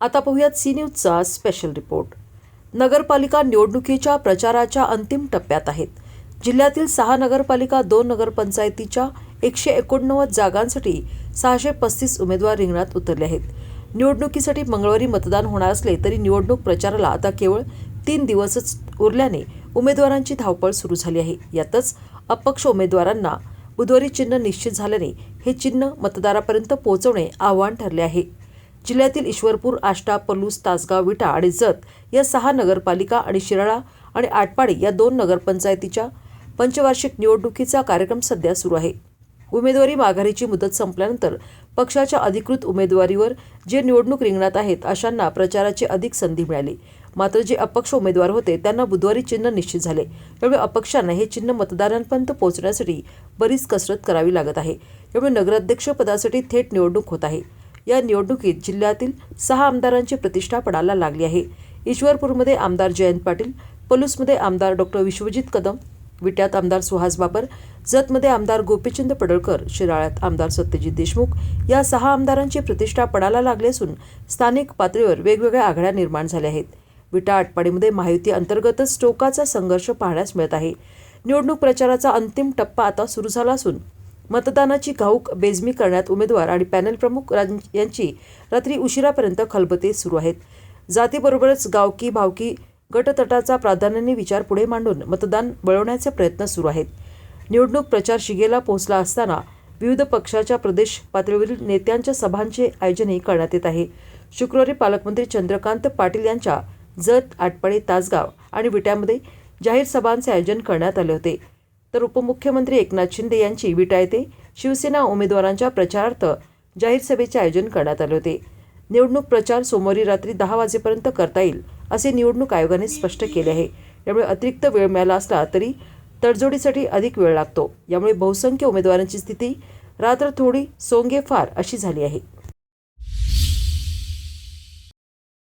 आता पाहूयात C न्यूजचा special report नगरपालिका निवडणुकीच्या प्रचाराच्या अंतिम टप्प्यात आहेत. जिल्ह्यातील सहा नगरपालिका दोन नगरपंचायतीच्या एकशे एकोणनव्वद जागांसाठी सहाशे पस्तीस उमेदवार रिंगणात उतरले आहेत. निवडणुकीसाठी मंगळवारी मतदान होणार असले तरी निवडणूक प्रचाराला आता केवळ तीन दिवसच उरल्याने उमेदवारांची धावपळ सुरू झाली आहे. यातच अपक्ष उमेदवारांना बुधवारी चिन्ह निश्चित झाल्याने हे चिन्ह मतदारापर्यंत पोहोचवणे आव्हान ठरले आहे. जिल्ह्यातील ईश्वरपूर आष्टा पलूस तासगाव विटा आणि जत या सहा नगरपालिका आणि शिराळा आणि आटपाडी या दोन नगरपंचायतीच्या पंचवार्षिक निवडणुकीचा कार्यक्रम सध्या सुरू आहे. उमेदवारी माघारीची मुदत संपल्यानंतर पक्षाच्या अधिकृत उमेदवारीवर जे निवडणूक रिंगणात आहेत अशांना प्रचाराची अधिक संधी मिळाली. मात्र जे अपक्ष उमेदवार होते त्यांना बुधवारी चिन्ह निश्चित झाले. त्यामुळे अपक्षांना हे चिन्ह मतदारांपर्यंत पोहोचण्यासाठी बरीच कसरत करावी लागत आहे. त्यामुळे नगराध्यक्ष पदासाठी थेट निवडणूक होत आहे. या निवडणुकीत जिल्ह्यातील सहा आमदारांची प्रतिष्ठा पडायला लागली आहे. ईश्वरपूरमध्ये आमदार जयंत पाटील पलूसमध्ये आमदार डॉक्टर विश्वजित कदम विट्यात आमदार सुहास बाबर जतमध्ये आमदार गोपीचंद पडळकर शिराळ्यात आमदार सत्यजित देशमुख या सहा आमदारांची प्रतिष्ठा पडायला लागली असून स्थानिक पातळीवर वेगवेगळ्या आघाड्या निर्माण झाल्या आहेत. विटा आटपाडीमध्ये महायुती अंतर्गतच टोकाचा संघर्ष पाहण्यास मिळत आहे. निवडणूक प्रचाराचा अंतिम टप्पा आता सुरू झाला असून मतदानाची घाऊक बेजमी करण्यात उमेदवार आणि पॅनल प्रमुख यांची रात्री उशिरापर्यंत खलबते सुरू आहेत. जातीबरोबरच गावकी भावकी गटतटाचा प्राधान्याने विचार पुढे मांडून मतदान वळवण्याचे प्रयत्न सुरू आहेत. निवडणूक प्रचार शिगेला पोहोचला असताना विविध पक्षाच्या प्रदेश पातळीवरील नेत्यांच्या सभांचे आयोजनही करण्यात येत आहे. शुक्रवारी पालकमंत्री चंद्रकांत पाटील यांच्या जत आटपाडी तासगाव आणि विट्यामध्ये जाहीर सभांचे आयोजन करण्यात आले होते. तर उपमुख्यमंत्री एकनाथ शिंदे यांची विटा येथे शिवसेना उमेदवारांच्या प्रचारार्थ जाहीर सभेचे आयोजन करण्यात आले होते. निवडणूक प्रचार सोमवारी रात्री दहा वाजेपर्यंत करता येईल असे निवडणूक आयोगाने स्पष्ट केले आहे. यामुळे अतिरिक्त वेळ मिळाला असला तरी तडजोडीसाठी अधिक वेळ लागतो. यामुळे बहुसंख्य उमेदवारांची स्थिती रात्र थोडी सोंगे फार अशी झाली आहे.